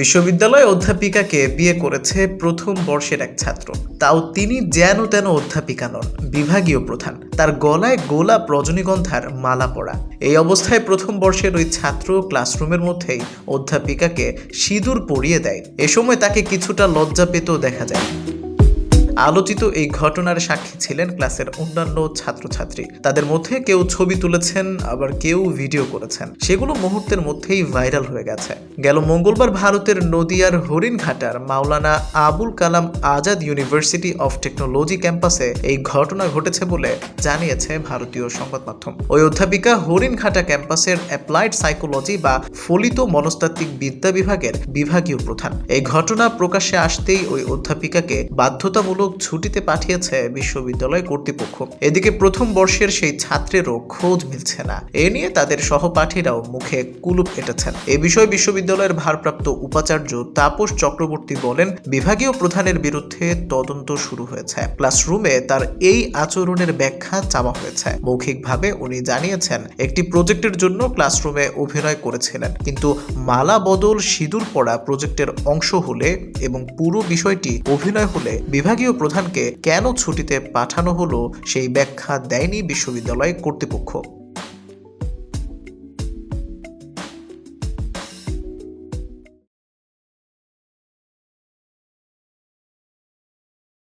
বিশ্ববিদ্যালয় অধ্যাপিকাকে বিয়ে করেছে প্রথম বর্ষের এক ছাত্র। তাও তিনি যেন তেন অধ্যাপিকা নন, বিভাগীয় প্রধান। তার গলায় গোলাপ রজনীগন্ধার মালা পড়া এই অবস্থায় প্রথম বর্ষের ওই ছাত্র ক্লাসরুমের মধ্যেই অধ্যাপিকাকে সিঁদুর পরিয়ে দেয়। এ সময় তাকে কিছুটা লজ্জা পেতেও দেখা যায়। আলোচিত এই ঘটনার সাক্ষী ছিলেন ক্লাসের অন্যান্য ছাত্রছাত্রী। তাদের মধ্যে কেউ ছবি তুলেছেন, আবার কেউ ভিডিও করেছেন। সেগুলো মুহূর্তের মধ্যেই ভাইরাল হয়ে গেছে। গেল মঙ্গলবার ভারতের নদিয়ার হরিণঘাটার Maulana Abul Kalam Azad university of technology ক্যাম্পাসে এই ঘটনা ঘটেছে বলে জানিয়েছে ভারতীয় সংবাদ মাধ্যম। ওই অধ্যাপিকা হরিণঘাটা ক্যাম্পাসের অ্যাপ্লাইড সাইকোলজি বা ফলিত মনস্তাত্ত্বিক বিদ্যা বিভাগের বিভাগীয় প্রধান। এই ঘটনা প্রকাশ্যে আসতেই ওই অধ্যাপিকাকে বাধ্যতামূলক ছুটিতে পাঠিয়েছে বিশ্ববিদ্যালয় কর্তৃপক্ষ। এদিকে প্রথম বর্ষের সেই ছাত্রেরও খোঁজ মিলছে না। এ নিয়ে তাদের সহপাঠীরাও মুখে কুলুপ এঁটেছেন এ বিষয়ে বিশ্ববিদ্যালয়ের ভারপ্রাপ্ত উপাচার্য তাপস চক্রবর্তী বলেন, বিভাগীয় প্রধানের বিরুদ্ধে তদন্ত শুরু হয়েছে। ক্লাসরুমে তার এই আচরণের ব্যাখ্যা চাওয়া হয়েছে। মৌখিকভাবে উনি জানিয়েছেন, একটি প্রজেক্টের জন্য ক্লাসরুমে অভিনয় করেছিলেন, কিন্তু মালা বদল সিঁদুর পড়া প্রজেক্টের অংশ হলে এবং পুরো বিষয়টি অভিনয় হলে বিভাগীয় প্রধানকে কেন ছুটিতে পাঠানো হলো সেই ব্যাখ্যা দেয়নি বিশ্ববিদ্যালয় কর্তৃপক্ষ।